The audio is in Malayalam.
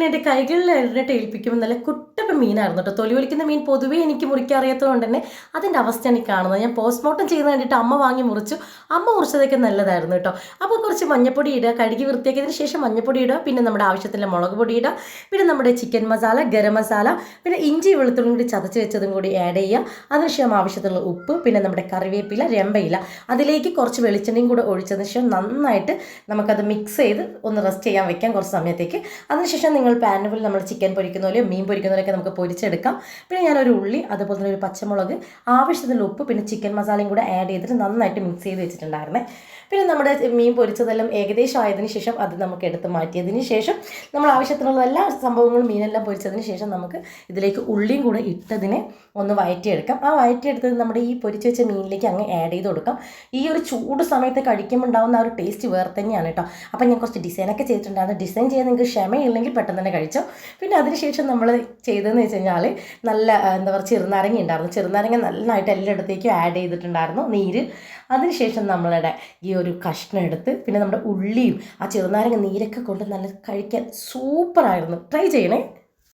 മീൻ എന്റെ കൈകളിൽ എറിഞ്ഞിട്ട് ഏൽപ്പിക്കുമ്പോൾ നല്ല കുട്ടപ്പ മീനായിരുന്നു കേട്ടോ. തൊലി വലിക്കുന്ന മീൻ പൊതുവേ എനിക്ക് മുറിക്കാൻ അറിയാത്തതുകൊണ്ട് തന്നെ അതിന്റെ അവസ്ഥയാണ് ഈ കാണുന്നത്. ഞാൻ പോസ്റ്റ്മോർട്ടം ചെയ്ത് കണ്ടിട്ട് അമ്മ വാങ്ങി മുറിച്ചു. അമ്മ മുറിച്ചതൊക്കെ നല്ലതായിരുന്നു കേട്ടോ. അപ്പോൾ കുറച്ച് മഞ്ഞപ്പൊടി ഇടുക കഴുകി വൃത്തിയാക്കിയതിന് ശേഷം മഞ്ഞപ്പൊടി ഇടുക പിന്നെ നമ്മുടെ ആവശ്യത്തിലുള്ള മുളക് പൊടി ഇടുക പിന്നെ നമ്മുടെ ചിക്കൻ മസാല ഗരം മസാല പിന്നെ ഇഞ്ചി വെളുത്തുള്ളി കൂടി ചതച്ച് വെച്ചതും കൂടി ആഡ് ചെയ്യുക. അതിനുശേഷം ആവശ്യത്തിലുള്ള ഉപ്പ് പിന്നെ നമ്മുടെ കറിവേപ്പില രമ്പയില. അതിലേക്ക് കുറച്ച് വെളിച്ചെണ്ണയും കൂടെ ഒഴിച്ചതിന് ശേഷം നന്നായിട്ട് നമുക്കത് മിക്സ് ചെയ്ത് ഒന്ന് റെസ്റ്റ് ചെയ്യാൻ വെക്കാം കുറച്ച് സമയത്തേക്ക്. അതിനുശേഷം നിങ്ങൾ പാനിൽ നമ്മൾ ചിക്കൻ പൊരിക്കുന്ന പോലെയോ മീൻ പൊരിക്കുന്ന പോലെയൊക്കെ നമുക്ക് പൊരിച്ചെടുക്കാം. പിന്നെ ഞാനൊരു ഉള്ളി അതുപോലെ തന്നെ ഒരു പച്ചമുളക് ആവശ്യത്തിനുള്ള ഉപ്പ് പിന്നെ ചിക്കൻ മസാലയും കൂടെ ആഡ് ചെയ്തിട്ട് നന്നായിട്ട് മിക്സ് ചെയ്ത് വെച്ചിട്ടുണ്ടായിരുന്നേ. പിന്നെ നമ്മുടെ മീൻ പൊരിച്ചതെല്ലാം ഏകദേശം ആയതിനു ശേഷം അത് നമുക്ക് എടുത്ത് മാറ്റിയതിന് ശേഷം നമ്മൾ ആവശ്യത്തിനുള്ള എല്ലാ സംഭവങ്ങളും മീനെല്ലാം പൊരിച്ചതിന് ശേഷം നമുക്ക് ഇതിലേക്ക് ഉള്ളിയും കൂടെ ഇട്ടതിനെ ഒന്ന് വയറ്റിയെടുക്കാം. ആ വയറ്റിയെടുത്തത് നമ്മുടെ ഈ പൊരിച്ച് വെച്ച മീനിലേക്ക് അങ്ങ് ആഡ് ചെയ്ത് കൊടുക്കാം. ഈ ഒരു ചൂട് സമയത്ത് കഴിക്കുമ്പോൾ ഉണ്ടാകുന്ന ആ ഒരു ടേസ്റ്റ് വേറെ തന്നെയാണ് കേട്ടോ. അപ്പം ഞാൻ കുറച്ച് ഡിസൈനൊക്കെ ചെയ്തിട്ടുണ്ടായിരുന്നു. ഡിസൈൻ ചെയ്യാൻ നിങ്ങൾക്ക് ക്ഷമയില്ലെങ്കിൽ പെട്ടെന്ന് തന്നെ കഴിച്ചു. പിന്നെ അതിനുശേഷം നമ്മൾ ചെയ്തതെന്ന് വെച്ച് കഴിഞ്ഞാൽ നല്ല എന്താ പറയുക ചെറുനാരങ്ങ ഉണ്ടായിരുന്നു. ചെറുനാരങ്ങ നന്നായിട്ട് എല്ലായിടത്തേക്കും ആഡ് ചെയ്തിട്ടുണ്ടായിരുന്നു നീര്. അതിനുശേഷം നമ്മളുടെ ഈ ഒരു കഷ്ണം എടുത്ത് പിന്നെ നമ്മുടെ ഉള്ളിയും ആ ചെറുനാരങ്ങ നീരൊക്കെ കൊണ്ട് നല്ല കഴിക്കാൻ സൂപ്പറായിരുന്നു ട്രൈ ചെയ്യണേ.